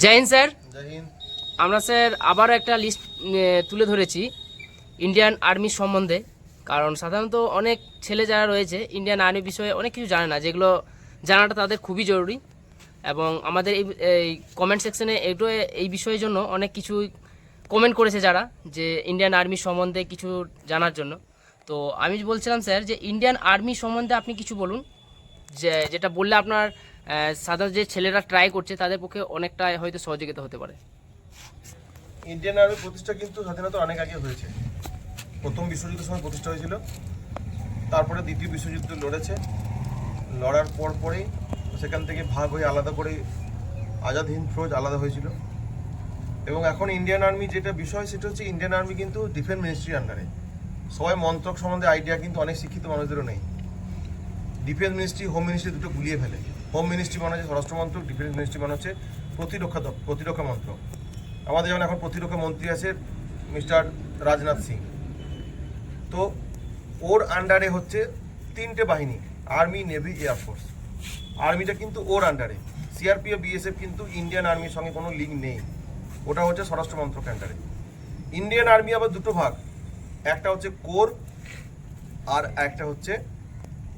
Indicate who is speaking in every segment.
Speaker 1: জয় sir. আমরা sir আবার একটা লিস্ট তুলে ধরেছি ইন্ডিয়ান আর্মির সম্বন্ধে। কারণ সাধারণত অনেক ছেলে যারা রয়েছে ইন্ডিয়ান আর্মি বিষয়ে অনেক কিছু জানে না যেগুলো জানাটা তাদের খুবই জরুরি। এবং আমাদের এই এই কমেন্ট সেকশনে এগুলো এই বিষয়ের জন্য অনেক কিছু কমেন্ট করেছে যারা যে ইন্ডিয়ান আর্মি সম্বন্ধে কিছু জানার জন্য। তো আমি বলছিলাম স্যার যে ইন্ডিয়ান আর্মি সম্বন্ধে আপনি কিছু বলুন যে যেটা বললে আপনার সাধারণ যে ছেলেরা ট্রাই করছে, তাদের পক্ষে অনেকটা হয়তো সহযোগিতা হতে পারে।
Speaker 2: ইন্ডিয়ান আর্মি প্রতিষ্ঠা কিন্তু স্বাধীনতা অনেক আগে হয়েছে। প্রথম বিশ্বযুদ্ধের সময় প্রতিষ্ঠা হয়েছিল। তারপরে দ্বিতীয় বিশ্বযুদ্ধ লড়েছে। লড়ার পর পরেই সেখান থেকে ভাগ হয়ে আলাদা করে আজাদ হিন্দ ফৌজ আলাদা হয়েছিল। এবং এখন ইন্ডিয়ান আর্মি যেটা বিষয়, সেটা হচ্ছে ইন্ডিয়ান আর্মি কিন্তু ডিফেন্স মিনিস্ট্রির আন্ডারে সবাই মন্ত্রক সম্বন্ধে আইডিয়া কিন্তু অনেক শিক্ষিত মানুষদেরও নেই। ডিফেন্স মিনিস্ট্রি হোম মিনিস্ট্রি দুটো গুলিয়ে ফেলে। হোম মিনিস্ট্রি মানে হচ্ছে স্বরাষ্ট্র মন্ত্রক ডিফেন্স মিনিস্ট্রি মানে হচ্ছে প্রতিরক্ষা প্রতিরক্ষা মন্ত্রক। আমাদের যেমন এখন প্রতিরক্ষা মন্ত্রী আছে মিস্টার রাজনাথ সিং। তো ওর আন্ডারে হচ্ছে তিনটে বাহিনী আর্মি নেভি এয়ারফোর্স আর্মিটা কিন্তু ওর আন্ডারে সিআরপিএফ বিএসএফ কিন্তু ইন্ডিয়ান আর্মির সঙ্গে কোনো লিঙ্ক নেই। ওটা হচ্ছে স্বরাষ্ট্র মন্ত্রক আন্ডারে ইন্ডিয়ান আর্মি আবার দুটো ভাগ। একটা হচ্ছে কোর আর একটা হচ্ছে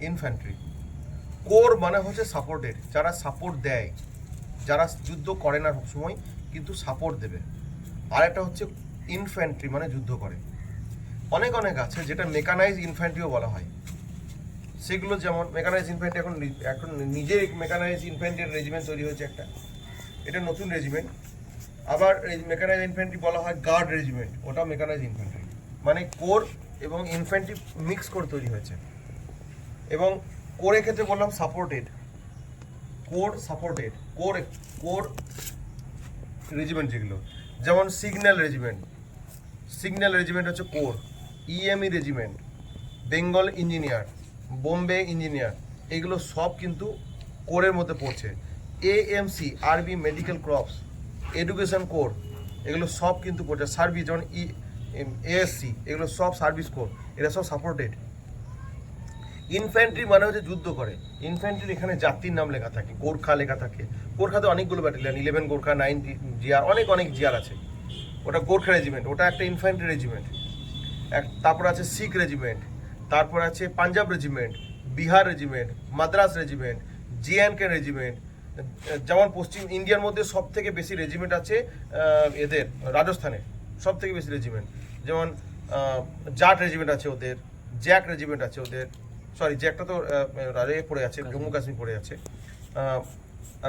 Speaker 2: ইনফ্যান্ট্রি কোর মানে হচ্ছে সাপোর্টেড যারা সাপোর্ট দেয়, যারা যুদ্ধ করে না সবসময়, কিন্তু সাপোর্ট দেবে। আর একটা হচ্ছে ইনফ্যান্ট্রি মানে যুদ্ধ করে। অনেক অনেক আছে যেটা মেকানাইজ ইনফ্যান্ট্রিও বলা হয়। সেগুলো যেমন মেকানাইজ ইনফ্যান্ট্রি এখন এখন নিজে মেকানাইজ ইনফ্যান্ট্রির রেজিমেন্ট তৈরি হয়েছে একটা। এটা নতুন রেজিমেন্ট আবার মেকানাইজ ইনফ্যান্ট্রি বলা হয় গার্ড রেজিমেন্ট ওটাও মেকানাইজ ইনফ্যান্ট্রি মানে কোর এবং ইনফ্যান্ট্রি মিক্স করে তৈরি হয়েছে। এবং কোরের ক্ষেত্রে বললাম supported core supported core core regiment যেগুলো। যেমন সিগন্যাল রেজিমেন্ট সিগন্যাল রেজিমেন্ট হচ্ছে core. EME regiment Bengal engineer Bombay engineer এগুলো সব কিন্তু কোরের মধ্যে পড়ছে। এএমসি আরবি মেডিকেল ক্রপস এডুকেশন কোর এগুলো সব কিন্তু পড়ছে। সার্ভিস যেমন ই এএসসি এগুলো সব সার্ভিস কোর এরা সব সাপোর্টেড ইনফ্যান্ট্রি মানে হচ্ছে যুদ্ধ করে। ইনফ্যান্ট্রির এখানে জাতির নাম লেখা থাকে, গোর্খা লেখা থাকে। গোর্খাতে অনেকগুলো ব্যাটালিয়ান ইলেভেন গোর্খা নাইন জিয়ার, অনেক অনেক জিয়ার আছে। ওটা গোর্খা রেজিমেন্ট ওটা একটা ইনফ্যান্ট্রি রেজিমেন্ট এক, তারপর আছে শিখ রেজিমেন্ট তারপর আছে Punjab regiment Bihar regiment Madras regiment GNK regiment যেমন পশ্চিম ইন্ডিয়ার মধ্যে সব থেকে বেশি রেজিমেন্ট আছে এদের, রাজস্থানে সব থেকে বেশি রেজিমেন্ট যেমন জাট রেজিমেন্ট আছে ওদের জ্যাক রেজিমেন্ট আছে ওদের সরি যে একটা তো পড়ে আছে জম্মু কাশ্মীর পড়ে আছে।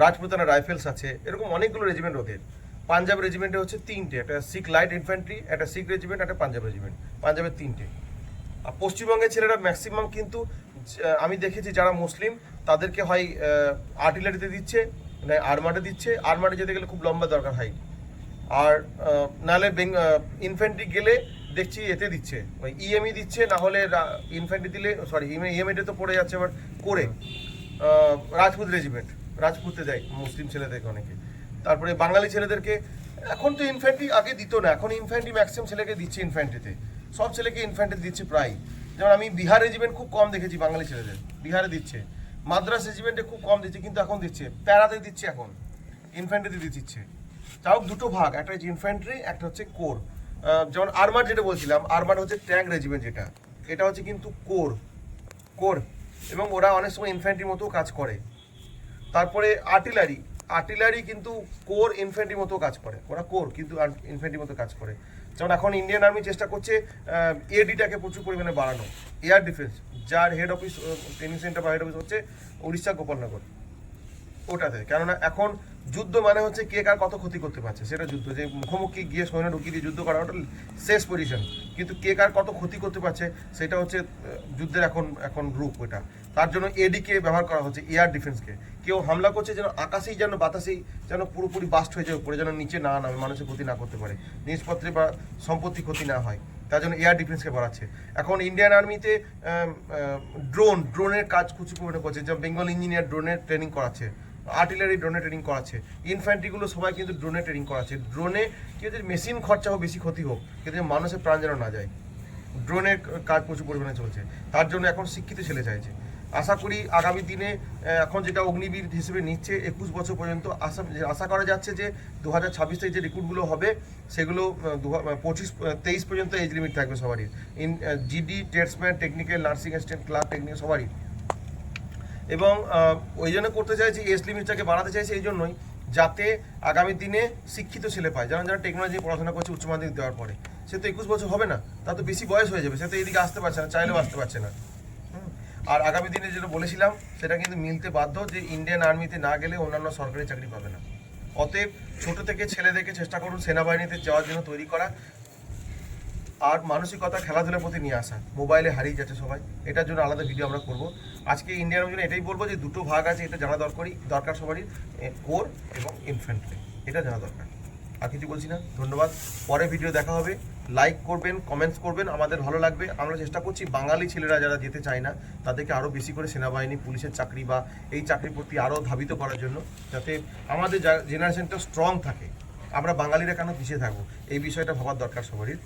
Speaker 2: রাজপুতানা রাইফেলস আছে এরকম অনেকগুলো রেজিমেন্ট ওদের। পাঞ্জাব রেজিমেন্টে হচ্ছে তিনটে একটা শিখ লাইট ইনফ্যান্ট্রি একটা শিখ রেজিমেন্ট একটা পাঞ্জাব রেজিমেন্ট পাঞ্জাবের তিনটে। আর পশ্চিমবঙ্গের ছেলেরা ম্যাক্সিমাম কিন্তু আমি দেখেছি যারা মুসলিম তাদেরকে হয় আর্টিলারিতে দিচ্ছে না আর্মারে দিচ্ছে। আর্মারে যেতে গেলে খুব লম্বা দরকার হয় আর নাহলে ইনফ্যান্ট্রি গেলে দেখছি এতে দিচ্ছে। ওই ইএমই দিচ্ছে না হলে ইনফ্যান্ট্রি দিলে সরি ইএমইটা তো পড়ে যাচ্ছে বাট করে। রাজপুত রেজিমেন্ট রাজপুতে দেয় মুসলিম ছেলেদেরকে অনেকে। তারপরে বাঙালি ছেলেদেরকে, এখন তো ইনফ্যান্ট্রি আগে দিত না, এখন ইনফ্যান্ট্রি ম্যাক্সিমাম ছেলেকে দিচ্ছে ইনফ্যান্ট্রিতে সব ছেলেকে ইনফ্যান্ট্রি দিচ্ছে প্রায়। যেমন আমি বিহার রেজিমেন্ট খুব কম দেখেছি বাঙালি ছেলেদের, বিহারে দিচ্ছে। মাদ্রাস রেজিমেন্টে খুব কম দিচ্ছে, কিন্তু এখন দিচ্ছে। প্যারাতে দিচ্ছে এখন ইনফ্যান্ট্রিতে দিচ্ছে। তাও দুটো ভাগ, একটা হচ্ছে ইনফ্যান্ট্রি একটা হচ্ছে কোর যেমন আর্মার যেটা বলছিলাম আর্মার হচ্ছে ট্যাঙ্ক রেজিমেন্ট যেটা, এটা হচ্ছে কিন্তু কোর কোর, এবং ওরা অনেক সময় ইনফ্যান্ট্রির মতো কাজ করে। তারপরে আর্টিলারি আর্টিলারি কিন্তু কোর ইনফ্যান্ট্রির মতো কাজ করে, ওরা কোর কিন্তু ইনফ্যান্ট্রির মতো কাজ করে। যেমন এখন ইন্ডিয়ান আর্মি চেষ্টা করছে এডিটাকে প্রচুর পরিমাণে বাড়ানো, এয়ার ডিফেন্স, যার হেড অফিস ট্রেনিং সেন্টার বা হেড অফিস হচ্ছে উড়িষ্যা গোপালনগর, ওটাতে। কেননা এখন যুদ্ধ মানে হচ্ছে কে কার কত ক্ষতি করতে পারছে, সেটা যুদ্ধ। যে মুখোমুখি গিয়ে সৈন্য ঢুকিয়ে দিয়ে যুদ্ধ করা ওটা শেষ পজিশন কিন্তু কে কার কত ক্ষতি করতে পারছে, সেটা হচ্ছে যুদ্ধের এখন এখন রূপ ওটা তার জন্য এডিকে ব্যবহার করা হচ্ছে এয়ার ডিফেন্সকে কেউ হামলা করছে যেন আকাশেই যেন বাতাসেই যেন পুরোপুরি বাস্ট হয়ে যায়, উপরে যেন নিচে না নামে, মানুষের ক্ষতি না করতে পারে। জিনিসপত্রে বা সম্পত্তি ক্ষতি না হয়, তার জন্য এয়ার ডিফেন্সকে বাড়াচ্ছে। এখন ইন্ডিয়ান আর্মিতে ড্রোন ড্রোনের কাজ পরিমাণে করছে, যেমন বেঙ্গল ইঞ্জিনিয়ার ড্রোনের ট্রেনিং করাচ্ছে। আর্টিলারি ড্রোনে ট্রেনিং করাচ্ছে। ইনফ্যান্ট্রিগুলো সবাই কিন্তু ড্রোনে ট্রেনিং করাচ্ছে। ড্রোনে কি হচ্ছে মেশিন খরচা হোক, বেশি ক্ষতি হোক কিন্তু মানুষের প্রাণ যেন না যায় ড্রোনের কাজ প্রচুর পরিমাণে চলছে। তার জন্য এখন শিক্ষিত ছেলে চাইছে। আশা করি আগামী দিনে এখন যেটা অগ্নিবীর হিসেবে নিচ্ছে, একুশ বছর পর্যন্ত আশা আশা করা যাচ্ছে যে দু হাজার ছাব্বিশ থেকে যে রিক্রুটগুলো হবে, সেগুলো দু পঁচিশ তেইশ পর্যন্ত এজ লিমিট থাকবে সবারই। In GD tradesman technical nursing assistant club technical সবারই। এবং ওই জন্য করতে চাইছি এজ লিমিটটাকে বাড়াতে চাইছি এই জন্যই, যাতে আগামী দিনে শিক্ষিত ছেলে পায়। যারা যারা টেকনোলজি পড়াশোনা করছে উচ্চ মাধ্যমিক দেওয়ার পরে, সে তো একুশ বছর হবে না তার তো বেশি বয়স হয়ে যাবে, সে তো এদিকে আসতে পারছে না, চাইলেও আসতে পারছে না। আর আগামী দিনে যেটা বলেছিলাম, সেটা কিন্তু মিলতে বাধ্য যে ইন্ডিয়ান আর্মিতে না গেলে অন্যান্য সরকারি চাকরি পাবে না। অতএব ছোট থেকে ছেলেদেরকে চেষ্টা করুন সেনাবাহিনীতে যাওয়ার জন্য তৈরি করা আর মানসিকতা খেলাধুলার প্রতি নিয়ে আসা, মোবাইলে হারিয়ে যাচ্ছে সবাই, এটার জন্য আলাদা ভিডিও আমরা করব। আজকে ইন্ডিয়ার জন্য এটাই বলব যে দুটো ভাগ আছে, এটা জানা দরকারই, দরকার সবারই কোর এবং ইনফ্যান্ট্রি এটা জানা দরকার। আর কিছু বলছি না, ধন্যবাদ। পরে ভিডিও দেখা হবে। লাইক করবেন কমেন্টস করবেন, আমাদের ভালো লাগবে। আমরা চেষ্টা করছি, বাঙালি ছেলেরা যারা যেতে চায় না, তাদেরকে আরও বেশি করে সেনাবাহিনী, পুলিশের চাকরি বা এই চাকরির প্রতি আরও ধাবিত করার জন্য, যাতে আমাদের জেনারেশনটা স্ট্রং থাকে। আমরা বাঙালিরা কেন পিছিয়ে থাকব? এই বিষয়টা ভাবার দরকার সবারই।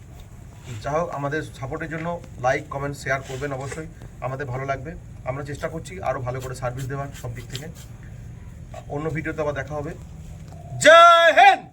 Speaker 2: যা হোক, আমাদের সাপোর্টের জন্য লাইক কমেন্ট শেয়ার করবেন অবশ্যই। আমাদের ভালো লাগবে। আমরা চেষ্টা করছি আরও ভালো করে সার্ভিস দেওয়ার সব দিক থেকে। অন্য ভিডিওতে আবার দেখা হবে।
Speaker 1: জয় হিন্দ!